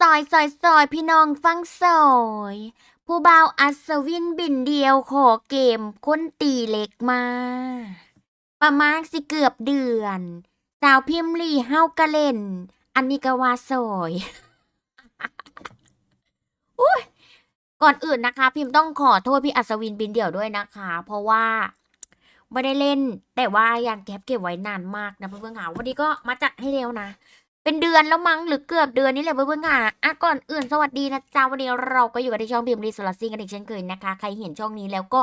ซอยซอยซอยพี่น้องฟังซอยผู้บ่าวอัศวินบินเดียวขอเกมคนตีเหล็กมา ประมาณสิเกือบเดือน สาวพิมพ์ลี่เฮากะเล่น อันนี้ก็ว่าซอยอุ๊ยก่อนอื่นนะคะ พิมพ์ต้องขอโทษพี่อัศวินบินเดี่ยวด้วยนะคะ เพราะว่าไม่ได้เล่น แต่ว่ายังแคปเก็บไว้นานมากนะเพื่อนๆค่ะวันนี้ก็มาจัดให้เร็วนะ เป็นเดือนแล้วมั้งหรือเกือบเดือนนี่แหละเพื่อนๆค่ะอะก่อนอื่นสวัสดีนะจ๊ะวันนี้เราก็อยู่กันที่ช่องพิมพ์รีสอร์ซิ่งกันอีกเช่นเคยนะคะ ใครเห็นช่องนี้แล้วก็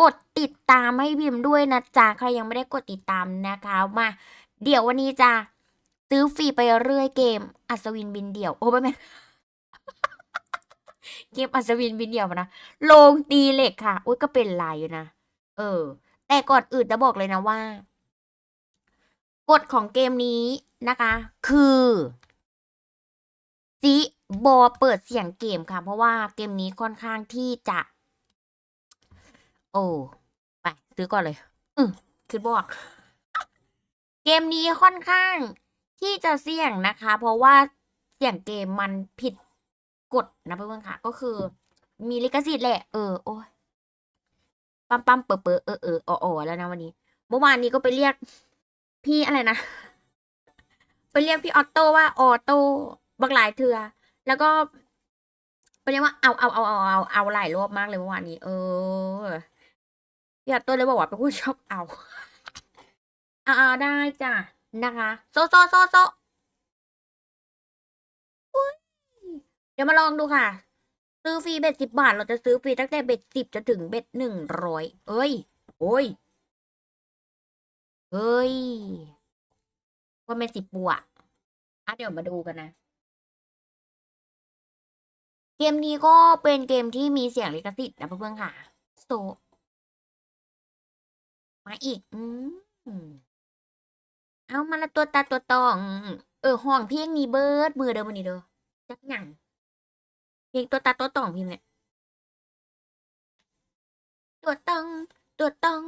กดติดตามให้พิมพ์ด้วยนะจ๊ะใครยังไม่ได้กดติดตามนะคะมา เดี๋ยววันนี้จะซื้อฟรีไปเรื่อยเกม อัศวินบินเดี่ยว โอ้ไม่แม่เกมอัศวินบินเดี่ยวนะลงตีเหล็กค่ะอุ้ยก็เป็นลายอยู่นะเออ แต่ก่อนอื่นจะบอกเลยนะว่า กฎของเกมนี้นะคะ คือซีบอเปิดเสียงเกมค่ะ เพราะว่าเกมนี้ค่อนข้างที่จะ โอ้ไปซื้อก่อนเลย อืมคิดบอกเกมนี้ค่อนข้างที่จะเสี่ยงนะคะ เพราะว่าเสียงเกมมันผิดกฎนะเพื่อนๆค่ะ ก็คือ มีลิขสิทธิ์แหละ เออโอ้ยปั๊มปั๊มเปอเปอเออเอออ๋ออ๋อแล้วนะวันนี้ เมื่อวานนี้ก็ไปเรียก พี่อะไรนะไปเรียกพี่ออโต้ว่าออโต้บักหลายเถือแล้วก็ไปเรียกว่าเอาเอาเอาเอาเอาเอาหลายรอบมากเลยเมื่อวานนี้ เออพี่ออโต้เลยบอกว่าเป็นคนชอบเอาเอาได้จ้ะนะคะ โซโซโซโซเดี๋ยวมาลองดูค่ะ ซื้อฟรีเบ็ดสิบบาท เราจะซื้อฟรีตั้งแต่เบ็ดสิบจนถึงเบ็ดหนึ่งร้อยเอ้ย โอ้ย เฮ้ย ว่าเป็นสิบปัวอะเดี๋ยวมาดูกันนะ เกมนี้ก็เป็นเกมที่มีเสียงลิขสิทธิ์นะเพื่อนๆค่ะ โซ มาอีก อืมเอามาละตัวตาตัวตอง เออห้องเพลงนี้เบิร์ดมือเดิมวันนี้เด้อจักหยังเพลงตัวตาตัวตองพิมเนี่ยตัวตอง ตัวตอง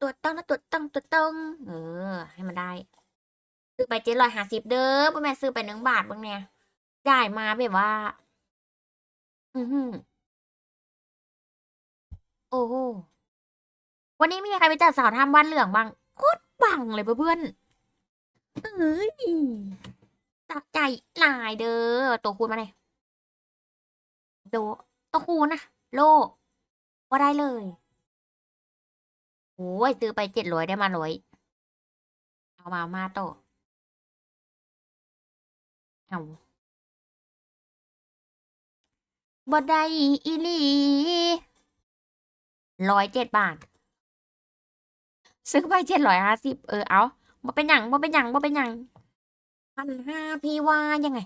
ตัวตองแล้วตัวตองตัวตองเออ ให้มันได้ซื้อไปเจ็ดร้อยห้าสิบเด้อพ่อแม่ซื้อไปหนึ่งบาทบ้างเนี่ยจ่ายมาแบบว่า อือหือโอ้โหวันนี้มีใครไปจัดสาวทำบ้านเหลืองบ้างโคตรปังเลยเพื่อนเอ้ยตักใจลายเด้อตัวคูณมาเลยโดตัวคูณนะโลว่าได้เลย โอ้ยซื้อไปเจ็ดร้อยได้มาร้อยเอามามาโตเอาบ่ได้อีลีร้อยเจ็ดบาท ซื้อไปเจ็ดร้อยห้าสิบเออเอาบ่เป็นยังบ่เป็นยังบ่เป็นยังพันห้าพี่ว่ายังไง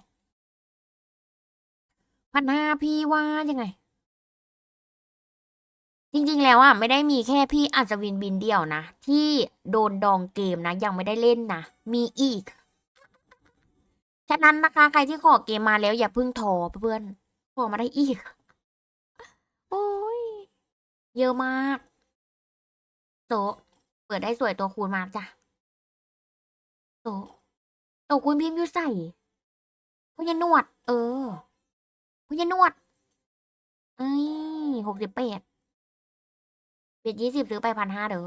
พันห้าพี่ว่ายังไง จริงๆ แล้วอะไม่ได้มีแค่พี่อัศวินบินเดียวนะ ที่โดนดองเกมนะ ยังไม่ได้เล่นนะ มีอีก ฉะนั้นนะคะ ใครที่ขอเกมมาแล้วอย่าเพิ่งทอเพื่อนขอมาได้อีก โอ้ย เยอะมากโตเปิดได้สวยตัวคูณมาจ้ะโตะตัวคูณพิมพ์ยูใส่พยานวด เออพยานวดเอ้ยหกสิบแปด เบ็ดยี่สิบซื้อไปพันห้าเด้อ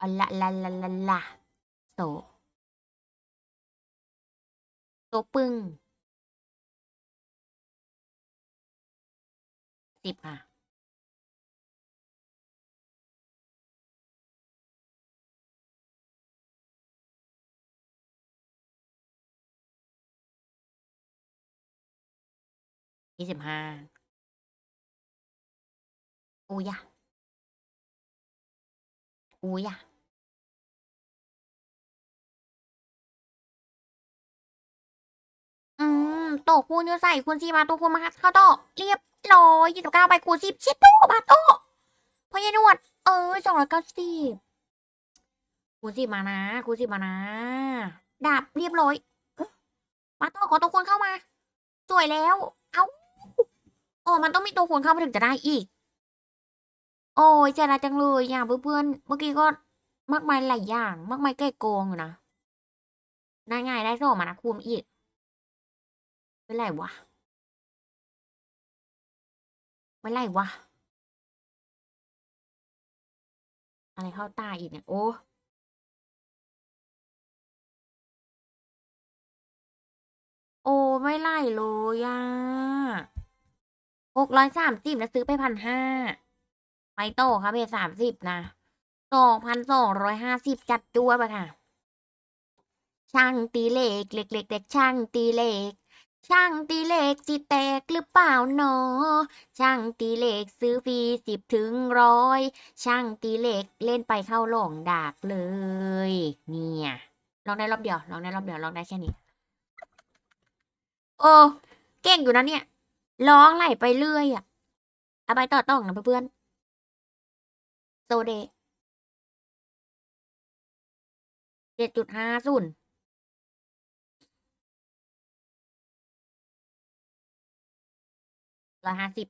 อะละละละละละโตโตปึ้งสิบค่ะยี่สิบห้า อูยะอูยะอืมโตคูณอยู่ใส่คูณสี่มาโตัวคูณมาเข้าโตเรียบร้อยยี่สิบเก้าไปคูณสิบเช็ดโตะมาโตพอยายนวด เออสองร้อยเก้าสิบคูณสิบมานะคูณสิบมานะดาบเรียบร้อยมาโตขอตัวคูณเข้ามา สวยแล้ว เอ้าโอ้มันต้องมีตัวคูณเข้ามาถึงจะได้อีก โอ้ยใจร้ายจังเลยอย่างเพื่อนๆเมื่อกี้ก็มากมายหลายอย่าง มากมายแก้โกงอยู่นะได้ไงได้สองมานะคูมอีก เป็นไรวะไม่ไรวะ อะไรเข้าตาอีกเนี่ย โอ้โอ้ ไม่ไล่เลยอะหกร้อยสามสิบแล้วซื้อไปพันห้า ไปโตค่ะเพจสามสิบนะสองพันสองร้อยห้าสิบจัดจ้วไปค่ะ ช่างตีเลขเล็กๆเด็กช่างตีเลข ช่างตีเลขสิแตกหรือเปล่าหนอ ช่างตีเลขซื้อฟรีสิบถึงร้อย ช่างตีเลขเล่นไปเข้าหลงดากเลย เนี่ยลองได้รอบเดียวลองได้รอบเดียวลองได้แค่นี้ โอ้เก่งอยู่นะเนี่ย ร้องไหลไปเรื่อยอะเอาไปต่อต้องนะเพื่อนๆ โซเดเจ็ดจุดห้าศูนย์ร้อยห้าสิบ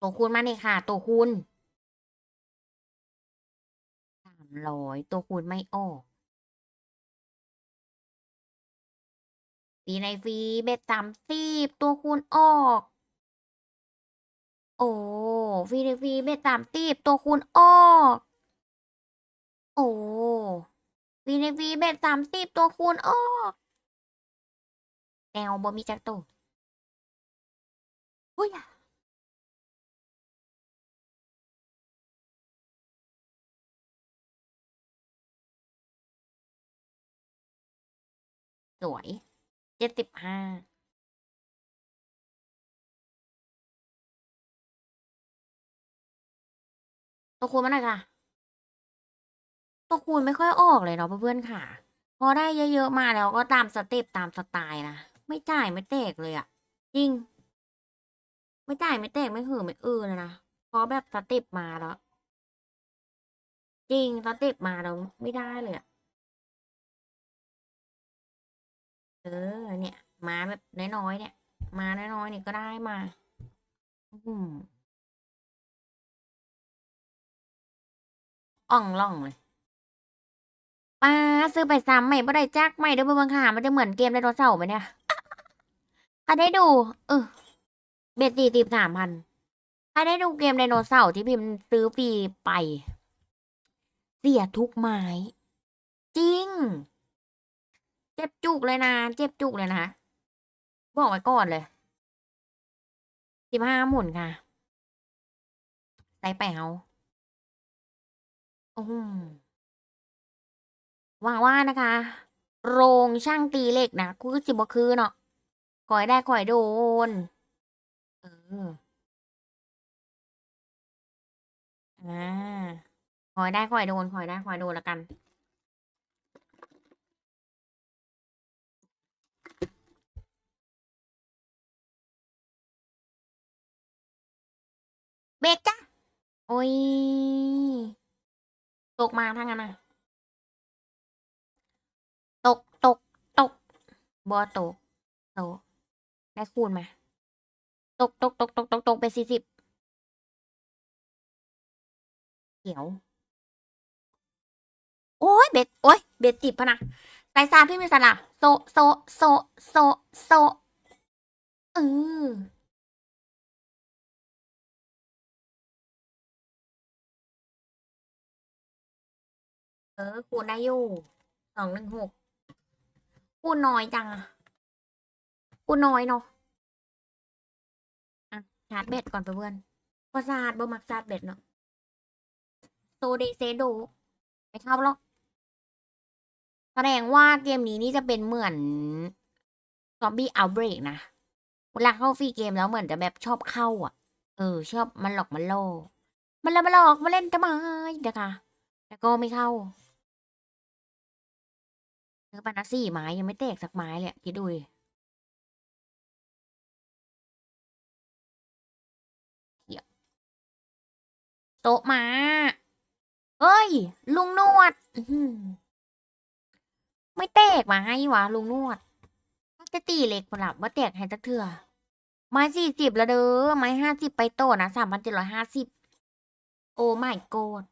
ตัวคูณมาเนี่ยค่ะ ตัวคูณสามร้อยตัวคูณไม่ออกปีในฟรีเบ็ดสามสิบตัวคูณออก โอ้ฟรีในฟรีเบ็ดสามสิบตัวคูณออก โอ้ฟรีในฟรีเบ็ดสามสิบตัวคูณออกแนวบ่มีจักตัวอุ้ยสวยเจ็ดสิบห้า ตัวคูณมาหน่อยค่ะ ตัวคูณไม่ค่อยออกเลยเนาะเพื่อนๆค่ะ พอได้เยอะๆมาแล้วก็ตามสเต็ปตามสไตล์นะ ไม่จ่ายไม่แตกเลยอะจริง ไม่จ่ายไม่แตกไม่หือไม่เออเลยนะเพราะแบบสเต็ปมาแล้ว จริงสเต็ปมาเราไม่ได้เลยอะเออเนี่ย มาแบบน้อยๆเนี่ย มาน้อยๆเนี่ยก็ได้มา อืม อ่องล่องเลยป้าซื้อไปซ้ำใหม่บ่ได้จักใหม่เด้อเบิ่งค่ะมันจะเหมือนเกมไดโนเสาร์ไหมเนี่ยใครได้ดู เออเบ็ดสี่สิบสามพันใครได้ดูเกมไดโนเสาร์ที่พิมพ์ซื้อฟรีไป เสียทุกไม้ จริง เจ็บจุกเลยนะ เจ็บจุกเลยนะ บอกไว้ก่อนเลยสิบห้าหมุนค่ะใส่แป๋ว อ้โหวังว่านะคะ โรงช่างตีเหล็กนะกูก็จิบคือเนาะขอยได้ขอยโดน เออ อ่าขอยได้ขอยโดนขอยได้ขอยโดนแล้วกัน เบรกจ้ะโอ้ย ตกมาทั้งนั้นนะตกตกตกบอตกโตได้คูณไหมตกตกตกตกตกตกไปสี่สิบเขียว โอ้ยเบ็ดโอ้ยเบ็ดสิบพะนะสายซามพี่มีสระโซโซโซโซโซเออ เออคูณได้อยู่สองหนึ่งหกคูณน้อยจังอะคูณน้อยเนาะอะชาร์จเบ็ดก่อนเพื่อนๆประสาทบ่มักชาร์จเบ็ดเนาะโซเดเซโดไม่เข้าหรอกแสดงว่าเกมนี้นี่จะเป็นเหมือนซอมบี้เอาเบรกนะเวลาเข้าฟรีเกมแล้วเหมือนจะแบบชอบเข้า อะ เออ ชอบมันหลอกมันโลมันละมาหลอกมาเล่นทำไมนะคะแต่ก็ไม่เข้า นื้อปานาสี่ไม้ยังไม่แตกสักไม้เลยคิดดูเยโต๊ะมาเอ้ย ลุงนวดไม่แตกมาให้วะลุงนวดจะตีเหล็กพลับว่าแตกให้จักเถื่อไม้สี่สิบแล้วเด้อไม้ห้าสิบไปโตนะสามพันเจ็ดร้อยห้าสิบโอ้ไม่โกด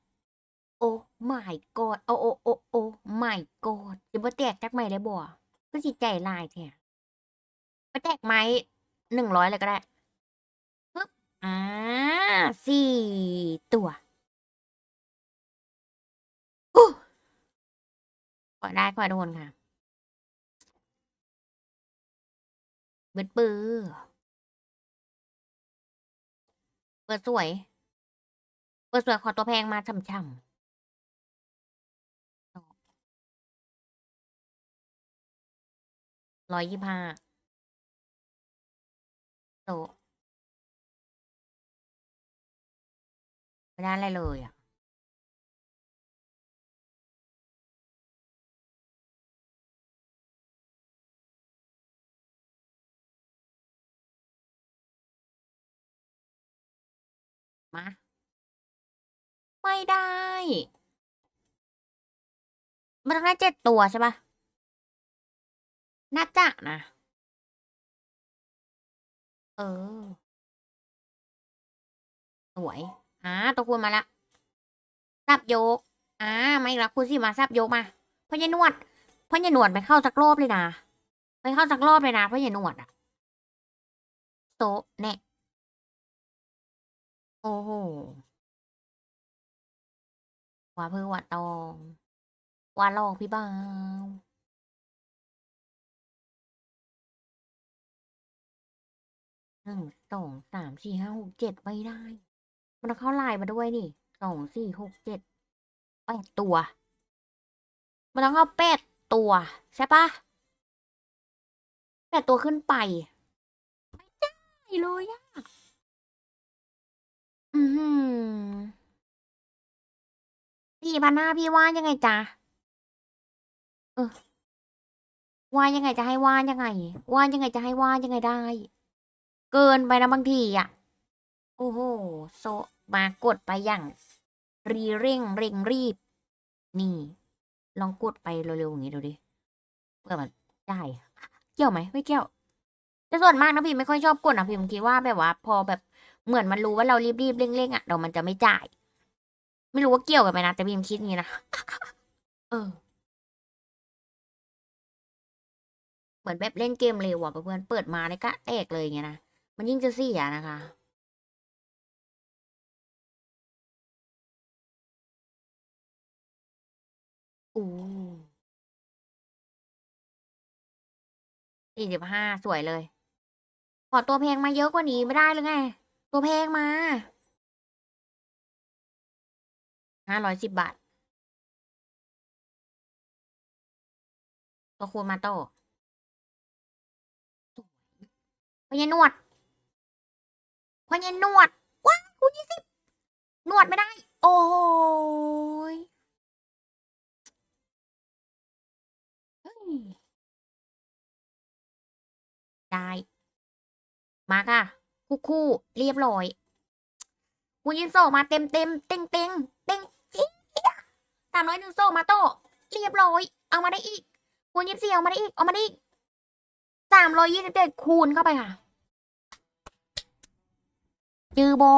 โอ้ my god โอ้โอ้โอ้โอ้ my god จะบ่แตกจักไหมได้บ่ก็สิใจลายแท้บ่แตกไหมหนึ่งร้อยเลยก็ได้ปึ๊บอ่าสี่ตัวอขอได้ขอโดนค่ะเบิดปือเปิดสวย เปิดสวยขอตัวแพงมาช่ำๆ ร้อยยี่ห้าโตไม่ได้อะไรเลยอะ มา ไม่ได้ มันต้องได้เจ็ดตัวใช่ปะ น่าจะนะ เออ สวย อ่า ตัวคุณมาละซับโยก อ่าไม่ละคุณสิมาซับโยกมาพ่อใหญ่หนวดพ่อใหญ่หนวดไปเข้าสักรอบเลยนะไปเข้าสักรอบเลยนะพ่อใหญ่หนวดอะโตะแน่โอ้โหว่าเพื่อว่าตอง ว่าลอกพี่บ่าว หนึ่งสองสามสี่ห้าหกเจ็ดไม่ได้ มันต้องเข้าลน์มาด้วยนี่สองสี่หกเจ็ดแปดตัว มันต้องเข้าแปดตัว ใช่ปะแปดตัวขึ้นไป ไม่ได้เลยอะอือหือพี่พันห้าพี่ว่ายังไงจ๊ะเออว่ายังไงจะให้ว่ายังไง ว่ายังไงจะให้ว่ายังไงได้ เกินไปนะบางทีอะ โอ้โหโซมากดไปอย่างรีเร่งเร่งรีบ นี่ ลองกดไปเร็วๆอย่างนี้ดูดิเพื่อมันได้เกี่ยวไหมไม่เกี่ยวแต่ส่วนมากนะพี่ไม่ค่อยชอบกดนะพี่ผมคิดว่าแบบว่า พอแบบเหมือนมันรู้ว่าเรารีบๆเร่งๆอะเดี๋ยวมันจะไม่จ่าย ไม่รู้ว่าเกี่ยวกันไหมนะแต่พี่มคิดอย่างนี้นะเออเหมือนแบบเล่นเกมเร็วอะเพื่อนๆเปิดมาเลยก็แตกเลยอย่างเงี้ยนะ มันยิ่งจะเสียนะคะ อู้สี่สิบห้าสวยเลย ขอตัวเพลงมาเยอะกว่านี้ไม่ได้หรือไง ตัวเพลงมาห้าร้อยสิบบาทตัวคูณมาโตพญานวด พญานวด ว้าวคูณยี่สิบนวดไม่ได้ โอ้ยได้ มาค่ะ คู่คู่เรียบร้อยคูณยี่สิบสองมาเต็มเต็มเต็งเต็งเต็งจี๊ยสามร้อยหนึ่งโซมาโต เรียบร้อย เอามาได้อีกคูณยี่สิบสี่เอามาได้อีก เอามาได้อีกสามร้อยยี่สิบเจ็ดคูณเข้าไปค่ะ จือบอ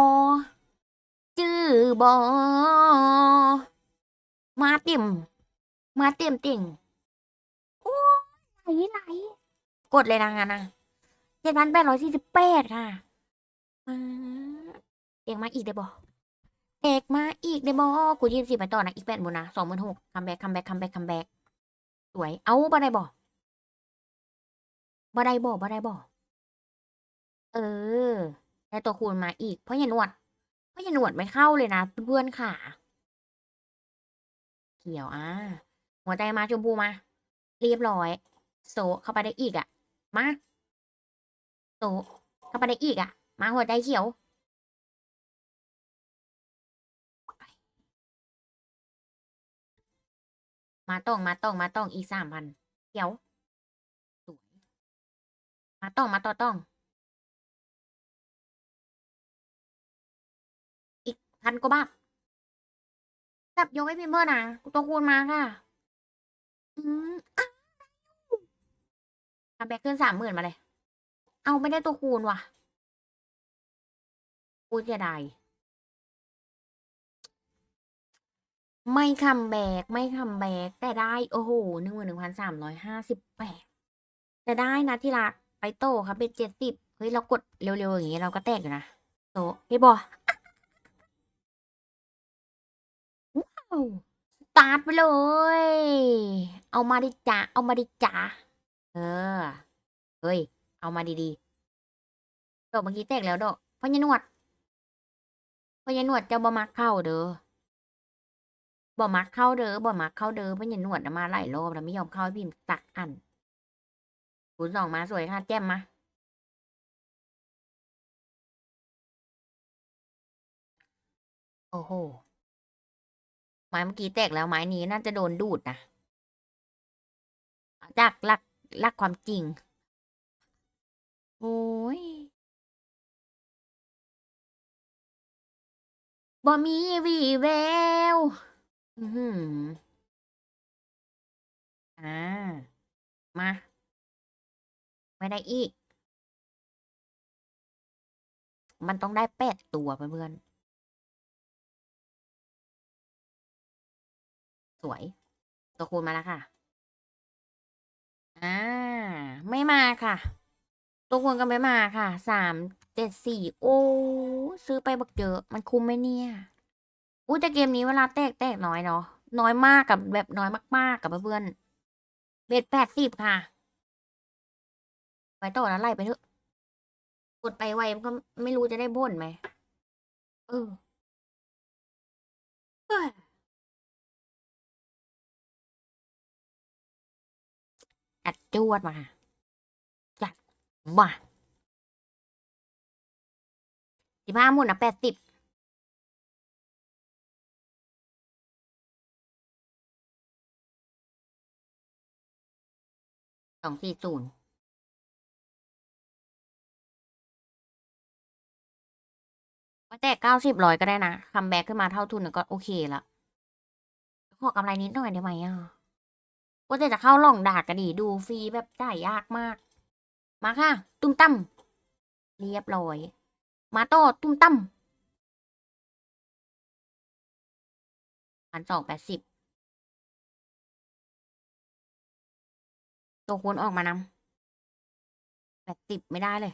จือบอมาเต็ม มาเต็มเต็งโอ้ยไหลไหลกดเลยนะงั้นนะเจ็ดพันแปดร้อยสี่สิบแปดค่ะมาเอกมาอีกได้บอเอกมาอีกได้บอกูยี่สิบไปต่อนะอีกแปดหมื่นนะสองหมื่นหกคัมแบ็กคัมแบ็กคัมแบ็กคัมแบ็กสวย เอาบ่ได้บ่บ่ได้บ่บ่ได้บ่เออ ได้ตัวคูณมาอีก เพราะย่าหนวด เพราะย่าหนวดไม่เข้าเลยนะเพื่อนๆค่ะ เขียวอะหัวใจมาชมพูมา เรียบร้อย โซเข้าไปได้อีกอะ มาโซเข้าไปได้อีกอะ มาหัวใจเขียวมาต้องมาต้องมาต้องอีกสามพันเขียวสวยมาต้องมาต่อต้อง พันกว่าบาทจับยกให้พิมพ์เพิ่มนะตัวคูณมาค่ะ อืมอะทำแบกขึ้นสามหมื่นมาเลย เอาไม่ได้ตัวคูณว่ะกูจะได้ไม่คัมแบกไม่คัมแบกแต่ได้ โอ้โหหนึ่งหมื่นหนึ่งพันสามร้อยห้าสิบแปดแต่ได้นะที่รักไปโตครับเป็นเจ็ดสิบเฮ้ย เรากดเร็วๆอย่างนี้เราก็แตกอยู่นะโตเฮ้ยบอ ตาร์ทไปเลย เอามาดิจ่าเอามาดิจ่าเออ เฮ้ย เอามาดีๆดอกเมื่อกี้แตกแล้วดอกพญานวดพญานวดเจ้าบ่มักเข้าเด้อบ่มักเข้าเด้อบ่มักเข้าเด้อเพราะอย่าหนวดน่ะมาหลายรอบแล้วไม่ยอมเข้าให้พิมพ์สักอันศูนย์สองมาสวยค่ะแจ่มมาโอ้โห ไม้เมื่อกี้แตกแล้วไม้นี้น่าจะโดนดูดนะจากลักลักความจริง โอ้ยบ่มีวีแวว อือหืออ่า มา ไม่ได้อีก มันต้องได้แปดตัวเพื่อน สวย ตัวคูณมาแล้วค่ะ อ่า ไม่มาค่ะ ตัวคูณก็ไม่มาค่ะ สามเจ็ดสี่โอ้ ซื้อไปบักเยอะ มันคุ้มไหมเนี่ยอู้แต่เกมนี้เวลาแตกแตกน้อยเนาะ น้อยมากกับแบบน้อยมาก ๆ กับเพื่อนเบ็ดแปดสิบค่ะ ไปต่อแล้วไล่ไปเถอะ กดไปไวมันก็ไม่รู้จะได้บ่นไหมเออ อัดจวดมาค่ะจัดมาสิบห้าหมุนอะแปดสิบสองสี่ศูนย์ว่าแต่เก้าสิบร้อยก็ได้นะคัมแบ็กขึ้นมาเท่าทุนก็โอเคละขอกำไรนิดหน่อยได้ไหมอะ ว่าแต่จะเข้าล่องดากก็ดีดูฟรีแบบจ่ายากมาก มาค่ะ ตุ้มตั้มเรียบร้อย มาโต้ตุ้มตั้มพันสองแปดสิบตัวคูณออกมานำแปดสิบไม่ได้เลย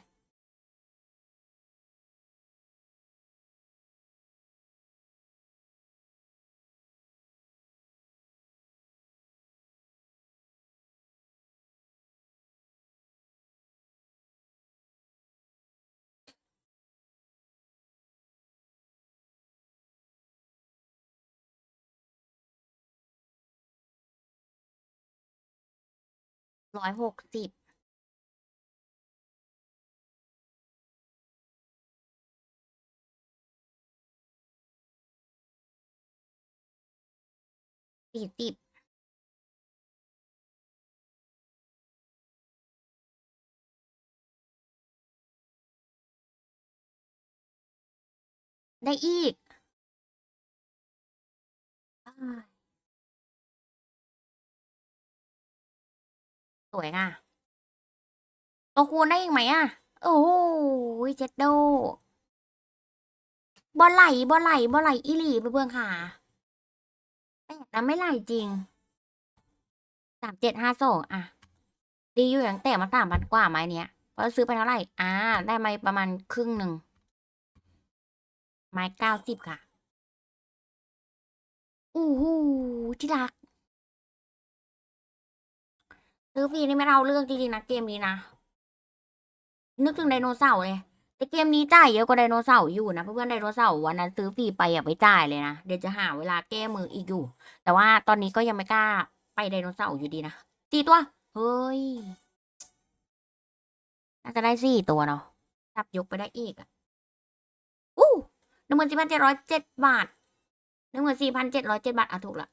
ร้อยหกสิบสี่สิบได้อีกอ้า สวยค่ะตัวคูณได้อีกไหมอะ โอ้โหเจ็ดโดบอลไหลบอลไหลบอลไหลอีหลีไปเพื่อนค่ะแต่นะไม่ไหลจริงสามเจ็ดห้าสองอะ ดีอยู่อย่างแต่มาสามพันกว่าไม้เนี้ยเพราะซื้อไปเท่าไหร่ อ่า ได้มาประมาณครึ่งหนึ่ง ไม้เก้าสิบค่ะอู้หูที่รัก ซื้อฟรีนี่ไม่เอาเรื่องจริงๆนะเกมนี้นะ นึกถึงไดโนเสาร์เลยแต่เกมนี้จ่ายเยอะกว่าไดโนเสาร์อยู่นะเพื่อนๆไดโนเสาร์วันนั้นซื้อฟรีไปอย่าไปจ่ายเลยนะเดี๋ยวจะหาเวลาแก้มืออีกอยู่ แต่ว่าตอนนี้ก็ยังไม่กล้าไปไดโนเสาร์อยู่ดีนะสี่ตัว เฮ้ยน่าจะได้สี่ตัวเนาะจับยกไปได้อีกอะอู้หนึ่งหมื่นสี่พันเจ็ดร้อยเจ็ดบาทหนึ่งหมื่นสี่พันเจ็ดร้อยเจ็ดบาทอะถูกละ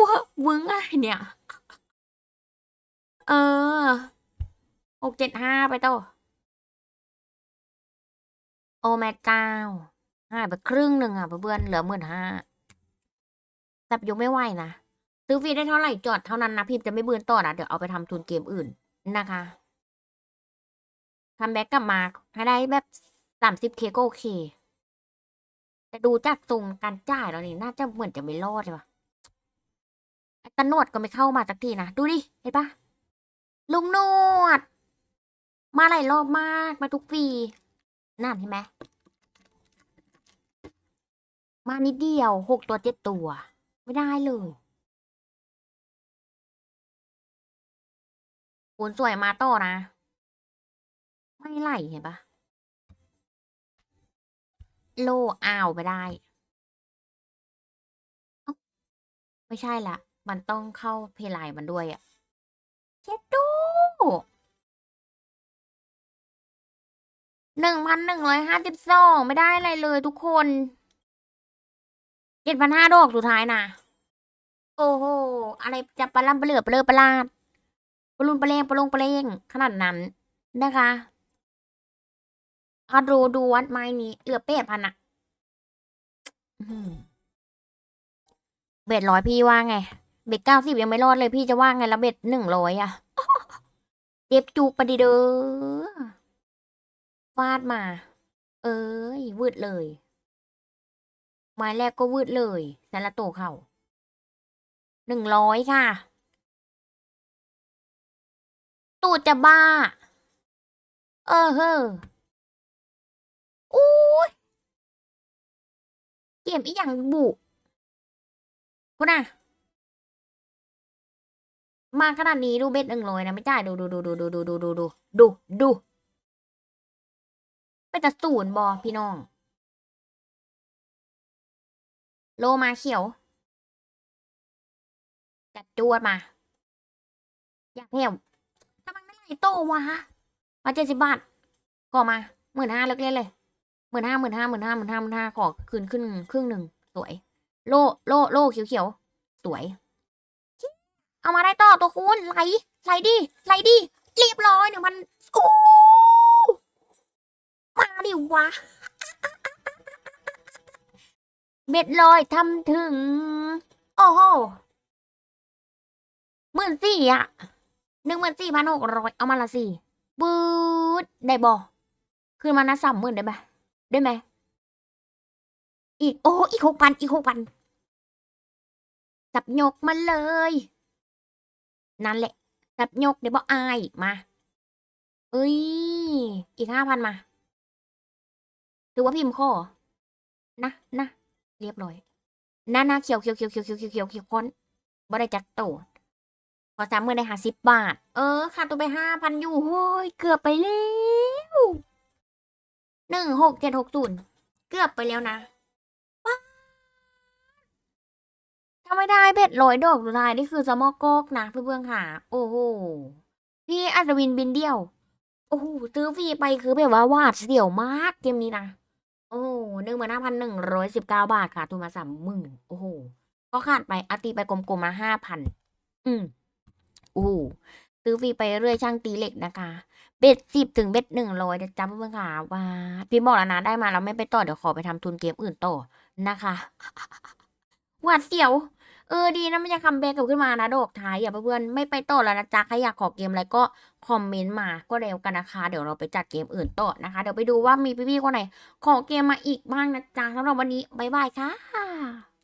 ว้าเวึ้งอะไรเนี่ย เออหกเจ็ดห้าไปต่อโอ้แม่เก้าหายไปครึ่งหนึ่งอะเพื่อนเหลือหมื่นห้าจับยกไม่ไหวนะซื้อฟรีได้เท่าไหร่จอดเท่านั้นนะพี่จะไม่เบือนต่อนะเดี๋ยวเอาไปทำทุนเกมอื่นนะคะคัมแบ็กกลับมาให้ได้แบบสามสิบเคก็โอเค แต่ดูจากทรงการจ่ายแล้วนี่น่าจะเหมือนจะไม่รอดเลยว่ะตาหนวดก็ไม่เข้ามาสักทีนะ ดูดิ เห็นปะ ลุงนวด มาหลายรอบมาก มาทุกปีนั่นเห็นไหม มานิดเดียวหกตัวเจ็ดตัว ไม่ได้เลยคูณสวยมาต่อนะ ไม่ไหลเห็นปะโลอ้าวไม่ได้ไม่ใช่ละ มันต้องเข้าเพลายมันด้วยอะเช็ดดู หนึ่งพันหนึ่งร้อยห้าสิบสองไม่ได้อะไรเลยทุกคนเจ็ดพันห้าดอกสุดท้ายนะโอ้โห อะไรจะปลาล่ำปลาเหลือปลาเลอปลาลาดปลาลุนปลาเลงปลาลงปลาเลงขนาดนั้นนะคะอาดูดูวัดไม้นี้เหลือเป็ดพันอะเบ็ดร้อยพี่ว่าไง เบ็ดเก้าสิบยังไม่รอดเลยพี่จะว่าไงแล้วเบ็ดหนึ่งร้อยอะ เจ็บจูปะดิเด้อฟาดมา เอ้ยวืดเลย ไม้แรกก็วืดเลยสารโตเข่าหนึ่งร้อยค่ะ ตูดจะบ้า เออเฮ้ออู้ยเกมอีหยังบุพูดนะ มาขนาดนี้ดูเบ็ดหนึ่งร้อยนะไม่จ่ายดูดูดูดูดูดูดูดูดูดูดูเป็นตะศูนย์บอพี่น้อง โลมาเขียว จัดจวดมา อยากเที่ยวทำไมไม่ไหลโตวะมาเจ็ดสิบบาทก่อมาหมื่นห้าเลิกเล่นเลยหมื่นห้าหมื่นห้าหมื่นห้าหมื่นห้าหมื่นห้าขอคืนขึ้นครึ่งหนึ่งสวย โลโลโลเขียวเขียวสวย เอามาได้ต่อตัวคุณไหลไหลดิไหลดิเรียบร้อยหนึ่งพันโอ้มาดิวะเบ็ดลอยทำถึง โอ้โหหมื่นสี่อะหนึ่งหมื่นสี่พันหกร้อยเอามาละสี่บูดได้บอคืนมานะสามหมื่นได้ไหมได้ไหมอีกโอ้อีกหกพันอีกหกพันจับยกมาเลย นั่นแหละจับยกเดี๋ยวบอกอายมา เอ้ย อีกห้าพันมา ถือว่าพิมพ์ข้อ นะนะเรียบร้อยนานาเขียวเขียวเขียวเขียวเขียวเขียวเขียวเขียวค้นบ่ได้จักโตพอสามเมือได้ห้าสิบบาท เออค่าตัวไปห้าพันอยู่โว้ยเกือบไปแล้วหนึ่งหกเจ็ดหกศูนย์เกือบไปแล้วนะ ถ้าไม่ได้เบ็ดร้อยดอกสุดท้ายนี่คือสมอกอกนะเพื่อนๆค่ะ โอ้โห พี่อัศวินบินเดี่ยว โอ้โหซื้อฟรีไปคือแบบว่าวาดเสียวมากเกมนี้นะ โอ้หนึ่งหมื่นห้าพันหนึ่งร้อยสิบเก้าบาทค่ะทุนมาสามหมื่นโอ้โห ก็ขาดไปอตีไปกลมๆมาห้าพัน อืมโอ้โหซื้อฟรีไปเรื่อยช่างตีเหล็กนะคะเบ็ดสิบถึงเบ็ดหนึ่งร้อยจะจำเพื่อนค่ะว่าพี่บอกแล้วนะได้มาแล้วไม่ไปต่อเดี๋ยวขอไปทำทุนเกมอื่นต่อนะคะหวาดเสียว เออดีนะมันจะคัมแบ็กกลับขึ้นมานะดอกท้ายอย่าเพื่อนๆไม่ไปต่อแล้วนะจ๊ะใครอยากขอเกมอะไรก็คอมเมนต์มาก็เร็วกันนะคะเดี๋ยวเราไปจัดเกมอื่นต่อนะคะ เดี๋ยวไปดูว่ามีพี่ๆคนไหนขอเกมมาอีกบ้างนะจ๊ะสำหรับวันนี้บ๊ายบายค่ะ